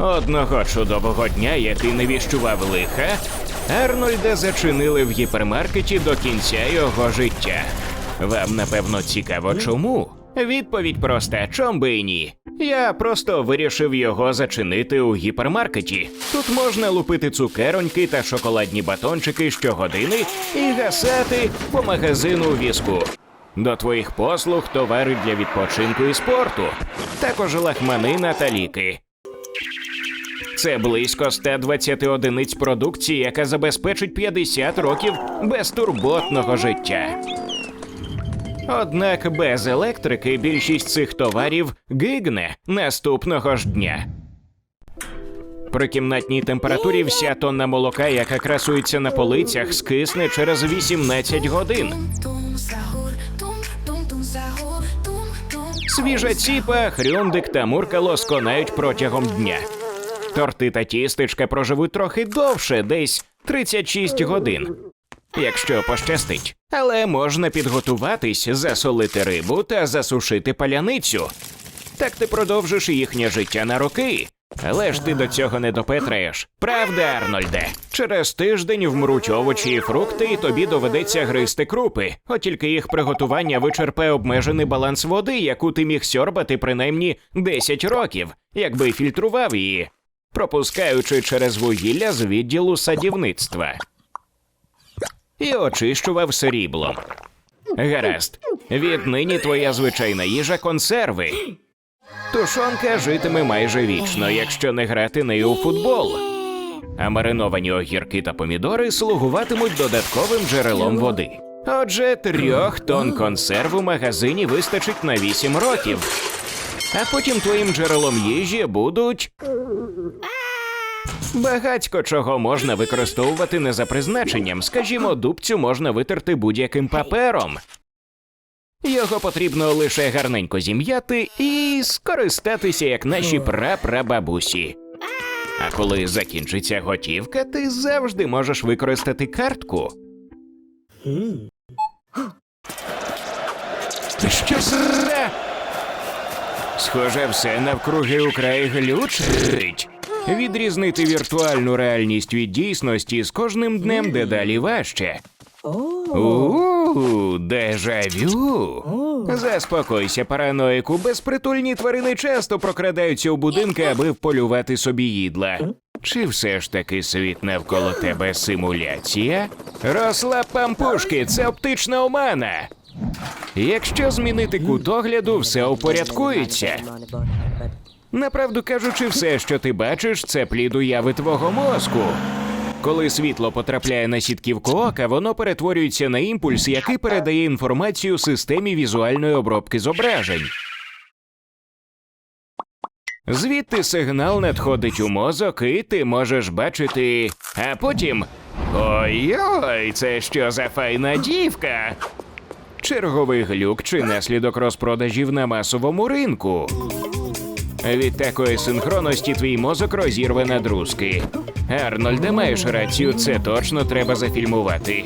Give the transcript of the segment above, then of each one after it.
Одного чудового дня, який не віщував лиха, Арнольда зачинили в гіпермаркеті до кінця його життя. Вам напевно цікаво, чому? Відповідь проста, чом би і ні. Я просто вирішив його зачинити у гіпермаркеті. Тут можна лупити цукероньки та шоколадні батончики щогодини і гасати по магазину візку. До твоїх послуг товари для відпочинку і спорту, також лахманина та ліки. Це близько 120 одиниць продукції, яка забезпечить 50 років безтурботного життя. Однак без електрики більшість цих товарів гигне наступного ж дня. При кімнатній температурі вся тонна молока, яка красується на полицях, скисне через 18 годин. Свіжа ціпа, хрюндик та мурка лосконають протягом дня. Торти та тістечка проживуть трохи довше, десь 36 годин. Якщо пощастить. Але можна підготуватись, засолити рибу та засушити паляницю. Так ти продовжиш їхнє життя на роки. Але ж ти до цього не допетраєш. Правда, Арнольде? Через тиждень вмруть овочі і фрукти, і тобі доведеться гризти крупи. От тільки їх приготування вичерпе обмежений баланс води, яку ти міг сьорбати принаймні 10 років, якби фільтрував її, пропускаючи через вугілля з відділу садівництва. І очищував сріблом. Гаразд, віднині твоя звичайна їжа консерви. Тушонка житиме майже вічно, якщо не грати нею у футбол. А мариновані огірки та помідори слугуватимуть додатковим джерелом води. Отже, трьох тонн консерв у магазині вистачить на вісім років. А потім твоїм джерелом їжі будуть. Багатько чого можна використовувати не за призначенням. Скажімо, дубцю можна витерти будь-яким папером. Його потрібно лише гарненько зім'яти і скористатися як наші прапрабабусі. А коли закінчиться готівка, ти завжди можеш використати картку. Що сра? Схоже, все навкруги украй глючить. Відрізнити віртуальну реальність від дійсності з кожним днем дедалі важче. У, дежавю. Заспокойся, параноїку. Безпритульні тварини часто прокрадаються у будинки, аби вполювати собі їдла. Чи все ж таки світ навколо тебе симуляція? Росла пампушки, це оптична омана. Якщо змінити кут огляду, все упорядкується. Направду кажучи, все, що ти бачиш, це плід уяви твого мозку. Коли світло потрапляє на сітківку ока, воно перетворюється на імпульс, який передає інформацію системі візуальної обробки зображень. Звідти сигнал надходить у мозок, і ти можеш бачити. А потім. Ой-ой, це що за файна дівка? Черговий глюк чи наслідок розпродажів на масовому ринку. Від такої синхронності твій мозок розірве на друзки. Арнольде, маєш рацію, це точно треба зафільмувати.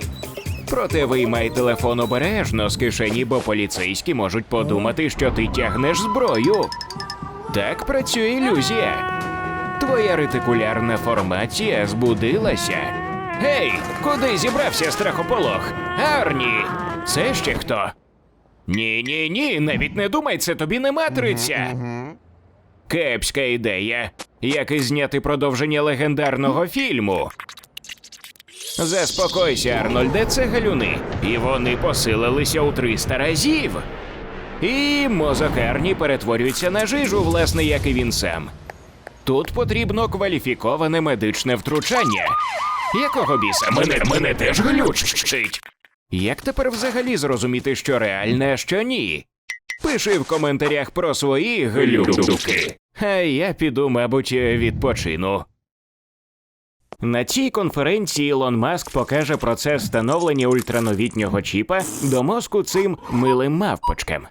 Проте виймай телефон обережно з кишені, бо поліцейські можуть подумати, що ти тягнеш зброю. Так працює ілюзія. Твоя ретикулярна формація збудилася. Гей, куди зібрався страхополох? Арні! Це ще хто? Ні, ні, ні, навіть не думай, це тобі не матриця. Кепська ідея, як і зняти продовження легендарного фільму. Заспокойся, Арнольде, це галюни, і вони посилилися у 300 разів. І мозок Арні перетворюється на жижу, власне, як і він сам. Тут потрібно кваліфіковане медичне втручання. Якого біса? Мене, мене теж глючить. Як тепер взагалі зрозуміти, що реальне, а що ні? Пиши в коментарях про свої глюки. А я піду, мабуть, відпочину. На цій конференції Ілон Маск покаже процес встановлення ультрановітнього чіпа до мозку цим милим мавпочкам.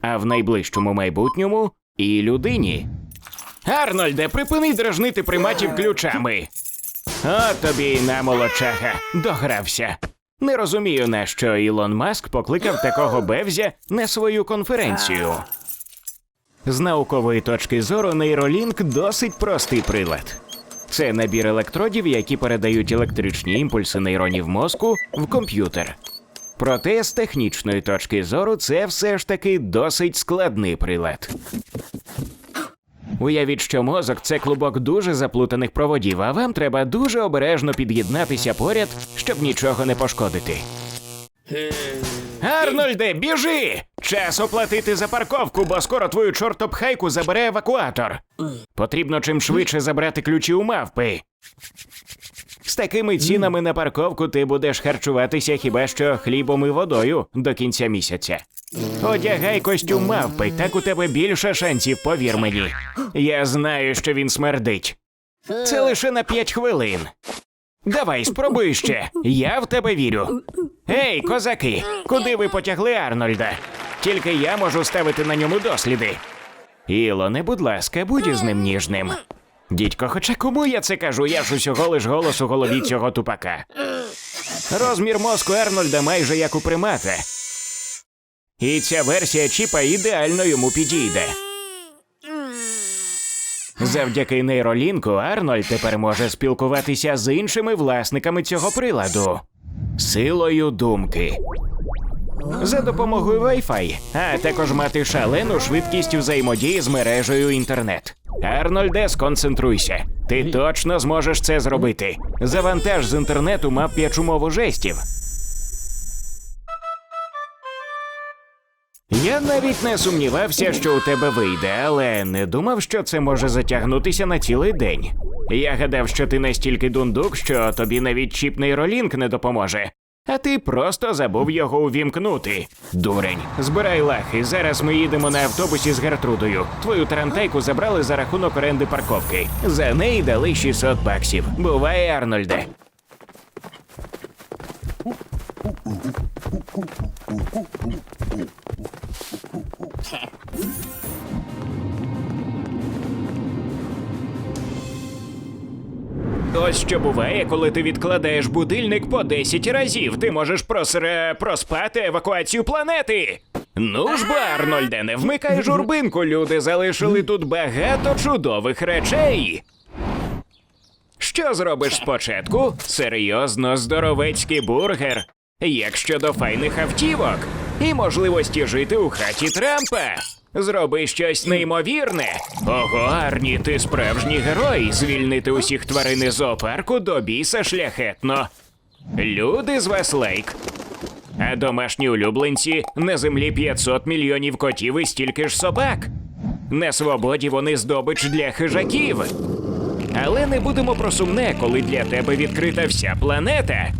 А в найближчому майбутньому і людині. Арнольде, припини дражнити приматів ключами. От тобі й на молодчага, догрався. Не розумію, на що Ілон Маск покликав такого бевзя на свою конференцію. З наукової точки зору нейролінк досить простий прилад. Це набір електродів, які передають електричні імпульси нейронів мозку в комп'ютер. Проте з технічної точки зору це все ж таки досить складний прилад. Уявіть, що мозок це клубок дуже заплутаних проводів, а вам треба дуже обережно під'єднатися поряд, щоб нічого не пошкодити. Арнольде, біжи! Час оплатити за парковку, бо скоро твою чортопхайку забере евакуатор. Потрібно чим швидше забрати ключі у мавпи. З такими цінами на парковку ти будеш харчуватися хіба що хлібом і водою до кінця місяця. Одягай костюм мавпи, так у тебе більше шансів, повір мені. Я знаю, що він смердить. Це лише на п'ять хвилин. Давай, спробуй ще. Я в тебе вірю. Ей, козаки, куди ви потягли Арнольда? Тільки я можу ставити на ньому досліди. Ілоне, будь ласка, будь із ним ніжним. Дідько, хоча кому я це кажу, я ж усього лиш голос у голові цього тупака. Розмір мозку Арнольда майже як у примата. І ця версія чіпа ідеально йому підійде. Завдяки нейролінку Арнольд тепер може спілкуватися з іншими власниками цього приладу силою думки. За допомогою Wi-Fi, а також мати шалену швидкість взаємодії з мережею інтернет. Арнольде, сконцентруйся. Ти точно зможеш це зробити. Завантаж з інтернету мап'ячу мову жестів. Я навіть не сумнівався, що у тебе вийде, але не думав, що це може затягнутися на цілий день. Я гадав, що ти настільки дундук, що тобі навіть чіп нейролінк не допоможе. А ти просто забув його увімкнути. Дурень, збирай лахи. Зараз ми їдемо на автобусі з Гертрудою. Твою тарантайку забрали за рахунок оренди парковки. За неї дали 600 баксів. Буває, Арнольде. Ось що буває, коли ти відкладаєш будильник по 10 разів. Ти можеш просре... проспати евакуацію планети. Ну ж, бо, Арнольде, не вмикай журбинку. Люди залишили тут багато чудових речей. Що зробиш спочатку? Серйозно здоровецький бургер. Як щодо файних автівок і можливості жити у хаті Трампа. Зроби щось неймовірне. Ого, Арні, ти справжній герой. Звільнити усіх тварин із зоопарку до біса шляхетно. Люди з вас лайк. А домашні улюбленці на землі 500 мільйонів котів і стільки ж собак. На свободі вони здобич для хижаків. Але не будемо про сумне, коли для тебе відкрита вся планета.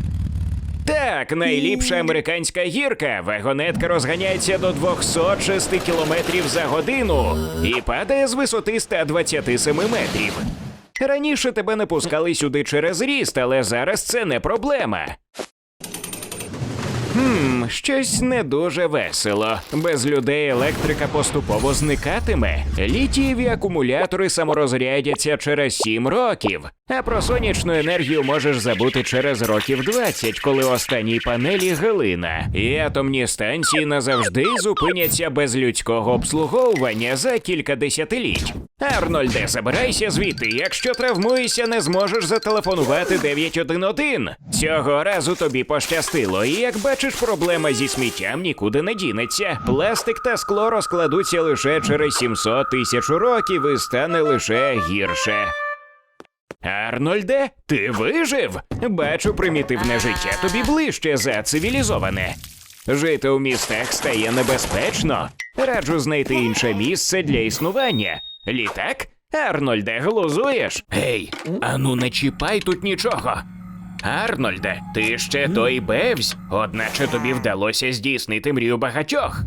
Так, найліпша американська гірка. Вагонетка розганяється до 206 км за годину і падає з висоти 127 метрів. Раніше тебе не пускали сюди через ріст, але зараз це не проблема. Хм, щось не дуже весело. Без людей електрика поступово зникатиме. Літієві акумулятори саморозрядяться через 7 років. А про сонячну енергію можеш забути через років 20, коли останній панелі глина. І атомні станції назавжди зупиняться без людського обслуговування за кілька десятиліть. Арнольде, забирайся звідти. Якщо травмуєшся, не зможеш зателефонувати 911. Цього разу тобі пощастило, і як бачиш, проблема зі сміттям нікуди не дінеться. Пластик та скло розкладуться лише через 700 тисяч років і стане лише гірше. Арнольде, ти вижив? Бачу, примітивне життя тобі ближче за цивілізоване. Жити у містах стає небезпечно. Раджу знайти інше місце для існування. Літак? Арнольде, глузуєш? Гей, ану не чіпай тут нічого. Арнольде, ти ще той бевсь, одначе тобі вдалося здійснити мрію багатьох.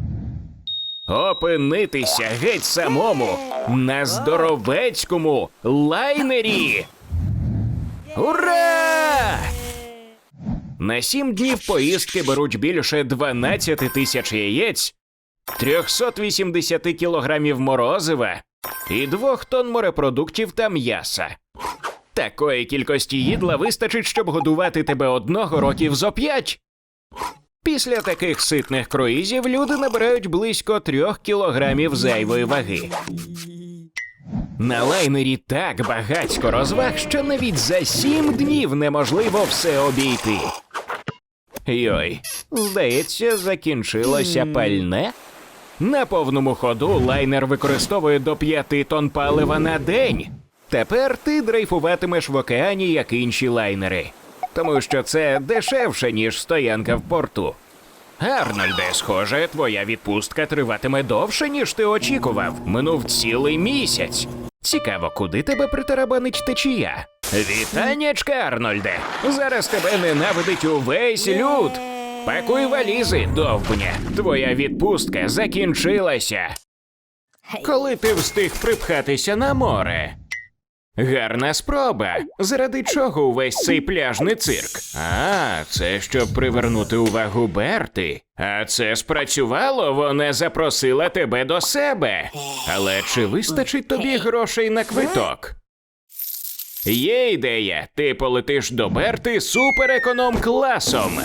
Опинитися геть самому на здоровецькому лайнері. Ура! На сім днів поїздки беруть більше 12 тисяч яєць, 380 кілограмів морозива і двох тонн морепродуктів та м'яса. Такої кількості їдла вистачить, щоб годувати тебе одного років зо п'ять. Після таких ситних круїзів люди набирають близько трьох кілограмів зайвої ваги. На лайнері так багатько розваг, що навіть за сім днів неможливо все обійти. Йой, здається, закінчилося пальне. На повному ходу лайнер використовує до 5 тонн палива на день. Тепер ти дрейфуватимеш в океані, як інші лайнери, тому що це дешевше, ніж стоянка в порту. Арнольде, схоже, твоя відпустка триватиме довше, ніж ти очікував. Минув цілий місяць. Цікаво, куди тебе притарабанить течія? Вітаннячка, Арнольде! Зараз тебе ненавидить увесь люд. Пакуй валізи, довбня. Твоя відпустка закінчилася. Коли ти встиг припхатися на море? Гарна спроба. Заради чого увесь цей пляжний цирк? А, це щоб привернути увагу Берти. А це спрацювало, вона запросила тебе до себе. Але чи вистачить тобі грошей на квиток? Є ідея, ти полетиш до Берти супереконом класом.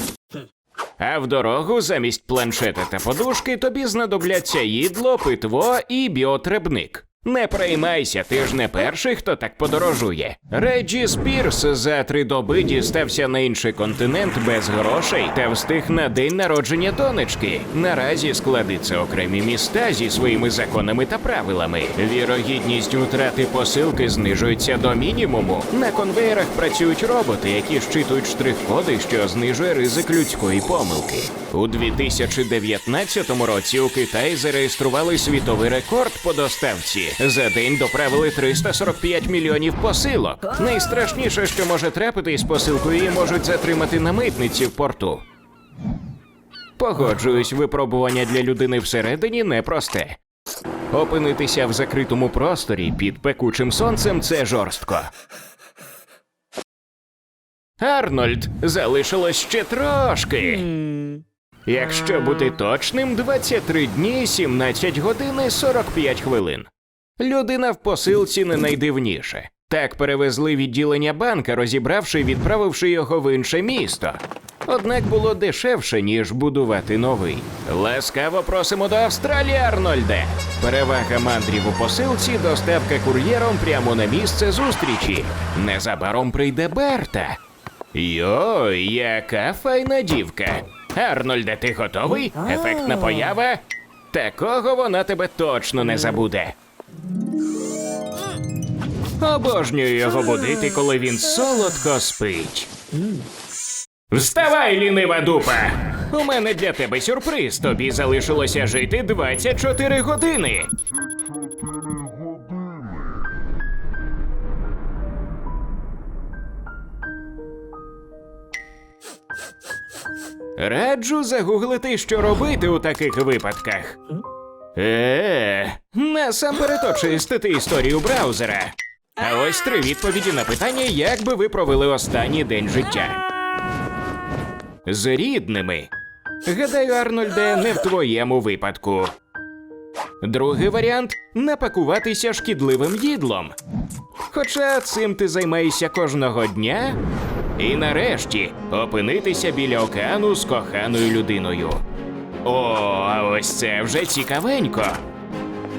А в дорогу замість планшета та подушки тобі знадобляться їдло, питво і біотребник. Не приймайся, ти ж не перший, хто так подорожує. Реджі Спірс за три доби дістався на інший континент без грошей та встиг на день народження донечки. Наразі складиться окремі міста зі своїми законами та правилами. Вірогідність утрати посилки знижується до мінімуму. На конвеєрах працюють роботи, які щитують штрих-коди, що знижує ризик людської помилки. У 2019 році у Китаї зареєстрували світовий рекорд по доставці. За день доправили 345 мільйонів посилок. Найстрашніше, що може трапитись з посилкою, її можуть затримати на митниці в порту. Погоджуюсь, випробування для людини всередині непросте. Опинитися в закритому просторі під пекучим сонцем це жорстко. Арнольд, залишилось ще трошки. Якщо бути точним, 23 дні, 17 годин і 45 хвилин. Людина в посилці не найдивніше. Так перевезли відділення банка, розібравши і відправивши його в інше місто. Однак було дешевше, ніж будувати новий. Ласкаво просимо до Австралії, Арнольде. Перевага мандрів у посилці, доставка кур'єром прямо на місце зустрічі. Незабаром прийде Берта. Йой, яка файна дівка. Арнольде, ти готовий? Ефектна поява? Такого вона тебе точно не забуде. Обожнюю його будити, коли він солодко спить. Вставай, лінива дупа! У мене для тебе сюрприз. Тобі залишилося жити 24 години. Раджу загуглити, що робити у таких випадках. Е, насамперед очистити історію браузера. А ось три відповіді на питання, як би ви провели останній день життя. З рідними. Гадаю, Арнольде, не в твоєму випадку. Другий варіант напакуватися шкідливим їдлом. Хоча цим ти займаєшся кожного дня. І нарешті опинитися біля океану з коханою людиною. О, а ось це вже цікавенько.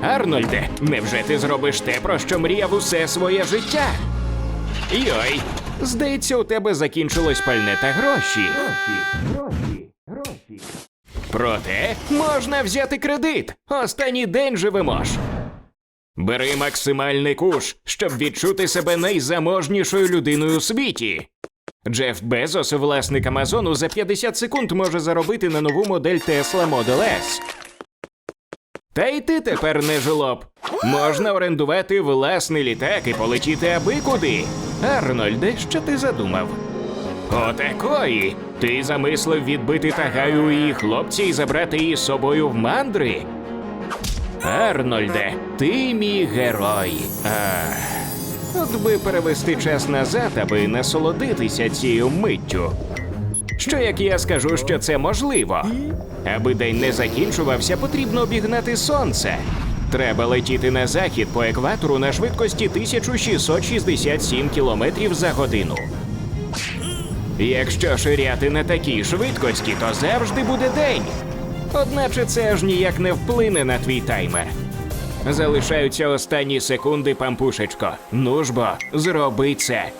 Арнольде, невже ти зробиш те, про що мріяв усе своє життя? Йой, здається, у тебе закінчилось пальне та гроші. Гроші, гроші. Проте можна взяти кредит. Останній день живемо ж. Бери максимальний куш, щоб відчути себе найзаможнішою людиною у світі. Джеф Безос, власник Амазону, за 50 секунд може заробити на нову модель Tesla Model S. Та й ти тепер не жлоб. Можна орендувати власний літак і полетіти аби куди. Арнольде, що ти задумав? Отакої. Ти замислив відбити тагаю її хлопця і забрати її з собою в мандри? Арнольде, ти мій герой. Ах. От би перевести час назад, аби насолодитися цією миттю. Що як я скажу, що це можливо? Аби день не закінчувався, потрібно обігнати сонце. Треба летіти на захід по екватору на швидкості 1667 км за годину. Якщо ширяти на такій швидкості, то завжди буде день. Одначе це аж ніяк не вплине на твій таймер. Залишаються останні секунди, пампушечко. Ну ж бо, зроби це.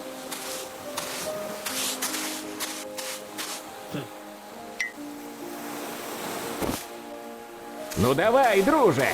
Ну давай, друже.